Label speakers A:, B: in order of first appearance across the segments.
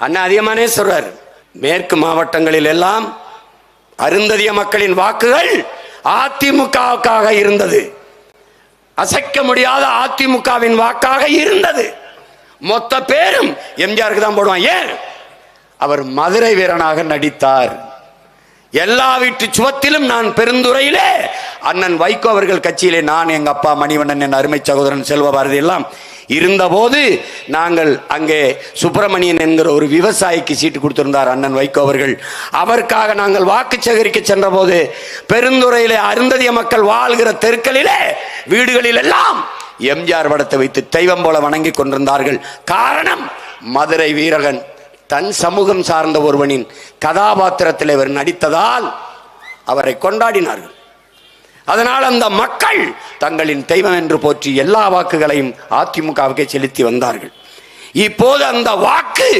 A: அண்ணா அதிகமானே சொல்றார். மேற்கு மாவட்டங்களில் எல்லாம் அருந்ததிய மக்களின் வாக்குகள் அதிமுகவுக்காக இருந்தது. அசைக்க முடியாத அதிமுகவின் வாக்காக இருந்தது. மொத்த பேரும் எம்ஜிஆருக்கு தான் போடுவான். ஏன்? அவர் மதுரை வீரனாக நடித்தார். எல்லா வீட்டு சுவத்திலும் நான் பெருந்துறையிலே அண்ணன் வைகோ அவர்கள் கட்சியிலே நான் எங்க அப்பா மணிவண்ணன் என் அருமை சகோதரன் செல்வ பாரதி எல்லாம் இருந்தபோது நாங்கள் அங்கே சுப்பிரமணியன் என்கிற ஒரு விவசாயிக்கு சீட்டு கொடுத்திருந்தார் அண்ணன் வைகோ அவர்கள். அவருக்காக நாங்கள் வாக்கு சேகரிக்க சென்றபோது பெருந்துறையிலே அருந்ததிய மக்கள் வாழ்கிற தெருக்களிலே வீடுகளில் எல்லாம் எம்ஜிஆர் படத்தை வைத்து தெய்வம் போல வணங்கி கொண்டிருந்தார்கள். காரணம் மதுரை வீரகன் தன் சமூகம் சார்ந்த ஒருவனின் கதாபாத்திரத்தில் இவர் நடித்ததால் அவரை கொண்டாடினார்கள். அதனால் அந்த மக்கள் தங்களின் தெய்வம் என்று போற்றி எல்லா வாக்குகளையும் அதிமுகவுக்கு செலுத்தி வந்தார்கள். இப்போது அந்த வாக்கு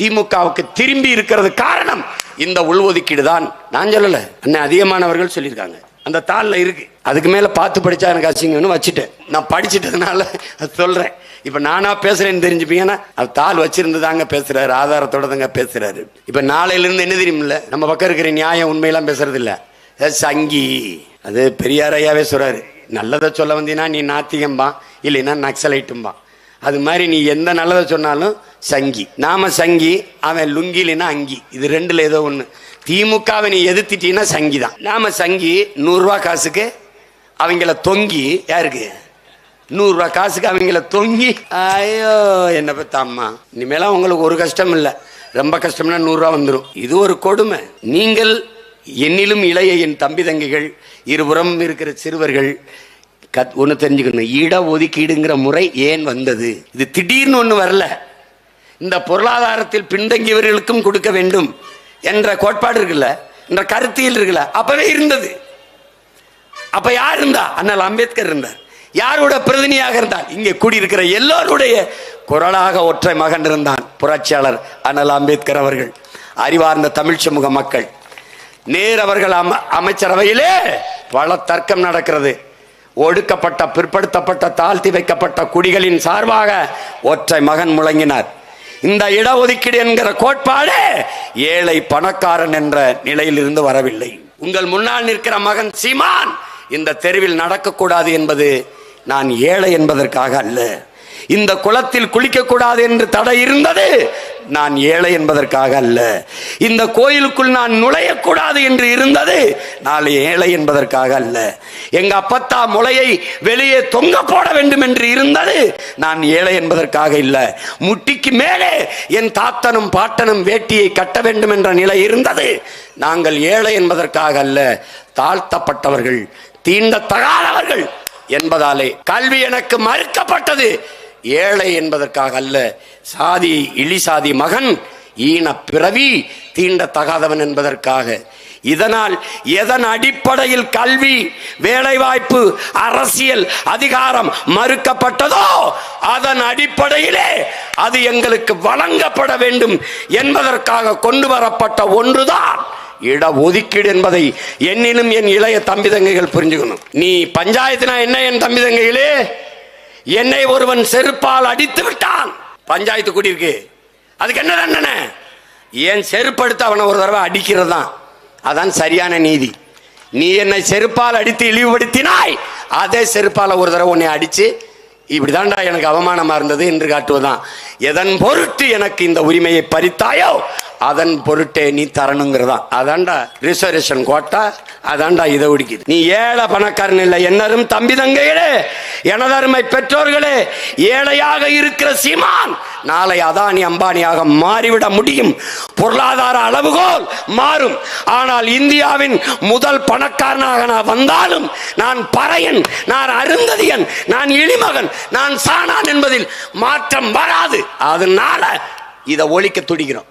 A: திமுகவுக்கு திரும்பி இருக்கிறது காரணம் இந்த உள்ஒதுக்கீடு தான். நான் சொல்லல. அண்ணன் அதிகமானவர்கள் சொல்லியிருக்காங்க. அந்த தாளில் இருக்கு. அதுக்கு மேலே பார்த்து படித்தா எனக்கு அசிங்கம்னு வச்சுட்டேன். நான் படிச்சிட்டதுனால அது சொல்கிறேன் இப்போ நானாக பேசுகிறேன்னு தெரிஞ்சுப்பீங்கன்னா அது தாள் வச்சிருந்துதாங்க பேசுகிறாரு ஆதாரத்தோட தாங்க பேசுகிறாரு இப்போ நாளையிலேருந்து என்ன என்ன தெரியுமில்ல? நம்ம பக்கம் இருக்கிற நியாயம் உண்மையெல்லாம் பேசுறது இல்லை சங்கி. அது பெரியார் ஐயாவே நல்லதை சொல்ல வந்தீங்கன்னா நீ நாத்திகம்பா இல்லைன்னா நக்சலைட்டும்பா. அது மாதிரி நீ எந்த நல்லதை சொன்னாலும் சங்கி. நாம சங்கி அவன் லுங்கி இல்லைன்னா அங்கி. இது ரெண்டுல ஏதோ ஒன்று திமுகவை நீ எதிர்த்திட்டீங்கன்னா சங்கி தான் நாம சங்கி நூறுரூவா காசுக்கு அவங்கள தொங்கி யாருக்கு? நூறுரூவா காசுக்கு அவங்கள தொங்கி ஐயோ என்ன பத்த இனிமேலாம் உங்களுக்கு ஒரு கஷ்டம் இல்லை ரொம்ப கஷ்டம்னா நூறுரூவா வந்துடும் இது ஒரு கொடுமை. நீங்கள் என்னிலும் இளைய என் தம்பி தங்கைகள் இருபுறம் இருக்கிற சிறுவர்கள் கத் ஒன்று தெரிஞ்சுக்கணும். இட ஒதுக்கீடுங்கிற முறை ஏன் வந்தது? இது திடீர்னு ஒன்று வரல. இந்த பொருளாதாரத்தில் பின்தங்கியவர்களுக்கும் கொடுக்க வேண்டும் என்ற கோட்பாடு இருக்குல்ல என்ற கருத்தியல் இருக்குல்ல அப்பவே இருந்தது. அப்ப யார் இருந்தா? அண்ணல் அம்பேத்கர் இருந்தார். யாரோட பிரதிநிதியாக இருந்தார் இங்கே கூடியிருக்கிற எல்லோருடைய குரலாக ஒற்றை மகன் இருந்தான் புரட்சியாளர் அண்ணல் அம்பேத்கர் அவர்கள். அறிவார்ந்த தமிழ் சமூக மக்கள். நேர் அவர்கள் அம அமைச்சரவையிலே பல தர்க்கம் நடக்கிறது. ஒடுக்கப்பட்ட பிற்படுத்தப்பட்ட தாழ்த்தி வைக்கப்பட்ட குடிகளின் சார்பாக ஒற்றை மகன் முழங்கினார். இந்த இடஒதுக்கீடு என்கிற கோட்பாடு ஏழை பணக்காரன் என்ற நிலையிலிருந்து வரவில்லை. உங்கள் முன்னால் நிற்கிற மகன் சீமான் இந்த தெருவில் நடக்கக்கூடாது என்பது நான் ஏழை என்பதற்காக அல்ல. இந்த குளத்தில் குளிக்கக்கூடாது என்று தடை இருந்தது. நான் ஏழை என்பதற்காக அல்ல. இந்த கோயிலுக்குள் நான் நுழையக்கூடாது என்று இருந்தது. நான் ஏழை என்பதற்காக அல்ல. எங்க அப்பத்தா முளையை வெளியே தொங்க போட வேண்டும் என்று இருந்தது. நான் ஏழை என்பதற்காக இல்ல. முட்டிக்கு மேலே என் தாத்தனும் பாட்டனும் வேட்டியை கட்ட வேண்டும் என்ற நிலை இருந்தது. நாங்கள் ஏழை என்பதற்காக அல்ல. தாழ்த்தப்பட்டவர்கள் தீண்டத்தகாதவர்கள் என்பதாலே கல்வி எனக்கு மறுக்கப்பட்டது. ஏழை என்பதற்காக அல்ல. சாதி இழி சாதி மகன் ஈன பிறவி தீண்டத்தகாதவன் என்பதற்காக. இதனால் எதன் அடிப்படையில் கல்வி வேலைவாய்ப்பு அரசியல் அதிகாரம் மறுக்கப்பட்டதோ அதன் அடிப்படையிலே அது எங்களுக்கு வழங்கப்பட வேண்டும் என்பதற்காக கொண்டு வரப்பட்ட ஒன்றுதான். இட ஒதுக்கீடு என்பதை என்னிலும் என் இளைய தம்பி தங்கைகள் புரிஞ்சுக்கணும். நீ பஞ்சாயத்துனா என்ன என் தம்பி தங்கைகளே? என்னை ஒருவன் செருப்பால் அடித்து விட்டான். பஞ்சாயத்து கூடியிருக்கு. அதுக்கு என்ன தண்டனை? ஏன் செருப்படுத்து அவனை ஒரு தடவை அடிக்கிறது தான் அதான் சரியான நீதி. நீ என்னை செருப்பால் அடித்து இழிவுபடுத்தினாய். அதே செருப்பால் ஒரு தடவை உன்னை அடித்து இப்படிதான்டா எனக்கு அவமானமா இருந்தது என்று காட்டுவதான் எதன் பொருட்டு எனக்கு இந்த உரிமையை பறித்தாயோ அதன் பொருட்டே நீ தரணுங்கிறதான் அதாண்டா ரிசர்வேஷன் கோட்டா அதாண்டா இதை ஒடிக்குது நீ ஏழை பணக்காரன் இல்லை என்னரும் தம்பி தங்கைகளே எனதருமை பெற்றோர்களே ஏழையாக இருக்கிற சீமான் நாளை அதானி அம்பானியாக மாறிவிட முடியும். பொருளாதார அளவுகோல் மாறும். ஆனால் இந்தியாவின் முதல் பணக்காரனாக நான் வந்தாலும் நான் பறையன் நான் அருந்ததியன் நான் இளிமகன் நான் சாணான் என்பதில் மாற்றம் வராது. அதனால இதை ஒழிக்க துடிக்கிறோம்.